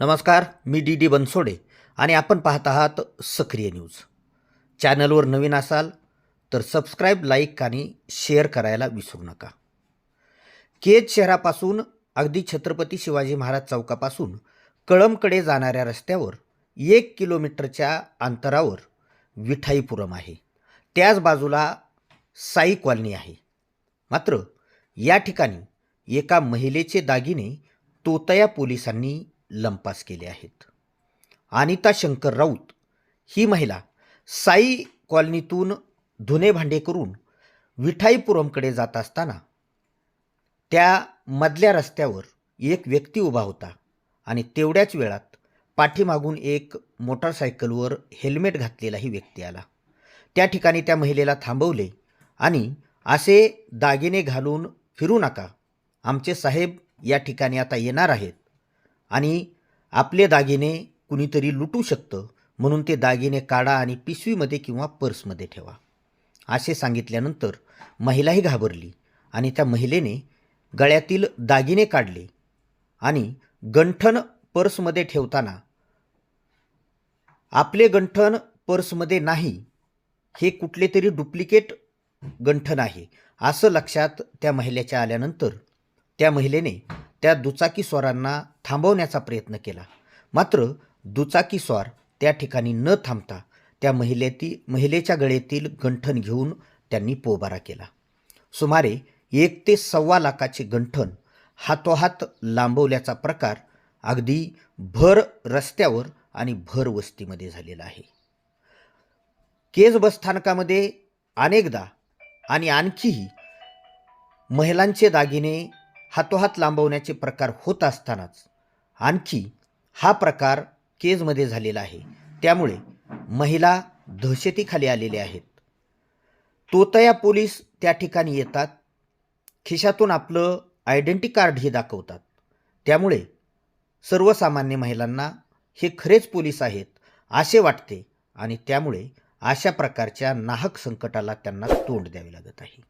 नमस्कार मी D D Bansode आणि आपण पाहत आहात सक्रिय न्यूज. चॅनलवर नवीन असाल तर सबस्क्राईब लाईक आणि शेअर करायला विसरू नका. केज शहरापासून अगदी छत्रपती शिवाजी महाराज चौकापासून कळमकडे जाणाऱ्या रस्त्यावर एक किलोमीटरच्या अंतरावर विठाईपुरम आहे. त्याच बाजूला साई कॉलनी आहे. मात्र या ठिकाणी एका महिलेचे दागिने तोतया पोलिसांनी लंपास केले आहेत. अनिता शंकर राऊत ही महिला साई कॉलनीतून धुणे भांडे करून विठाईपुरमकडे जात असताना त्या मधल्या रस्त्यावर एक व्यक्ती उभा होता आणि तेवढ्याच वेळात पाठीमागून एक मोटारसायकलवर हेल्मेट घातलेलाही व्यक्ती आला. त्या ठिकाणी त्या महिलेला थांबवले आणि असे दागिने घालून फिरू नका आमचे साहेब या ठिकाणी आता येणार आहेत. आणि आपले दागिने कुणीतरी लुटू शकतं म्हणून ते दागिने काढा आणि पिशवीमध्ये किंवा पर्समध्ये ठेवा. असे सांगितल्यानंतर महिलाही घाबरली आणि त्या महिलेने गळ्यातील दागिने काढले आणि गंठन पर्समध्ये ठेवताना आपले गंठन पर्समध्ये नाही हे कुठले तरी डुप्लिकेट गंठन आहे असं लक्षात त्या महिलेच्या आल्यानंतर त्या महिलेने त्या दुचाकीस्वारांना थांबवण्याचा प्रयत्न केला. मात्र दुचाकी स्वार त्या ठिकाणी न थांबता त्या महिलेती महिलेच्या गळेतील गंठन घेऊन त्यांनी पोबारा केला. सुमारे एक ते सव्वा लाखाचे गंठन हातोहात लांबवल्याचा प्रकार अगदी भर रस्त्यावर आणि भर वस्तीमध्ये झालेला आहे. केज बसस्थानकामध्ये अनेकदा आणि आणखीही महिलांचे दागिने हातोहात लांबवण्याचे प्रकार होत असतानाच आणखी हा प्रकार केजमध्ये झालेला आहे. त्यामुळे महिला दहशतीखाली आलेल्या आहेत. तोतया पोलीस त्या ठिकाणी येतात. खिशातून आपलं आयडेंटी कार्डही दाखवतात. त्यामुळे सर्वसामान्य महिलांना हे खरेच पोलीस आहेत असे वाटते आणि त्यामुळे अशा प्रकारच्या नाहक संकटाला त्यांना तोंड द्यावे लागत आहे.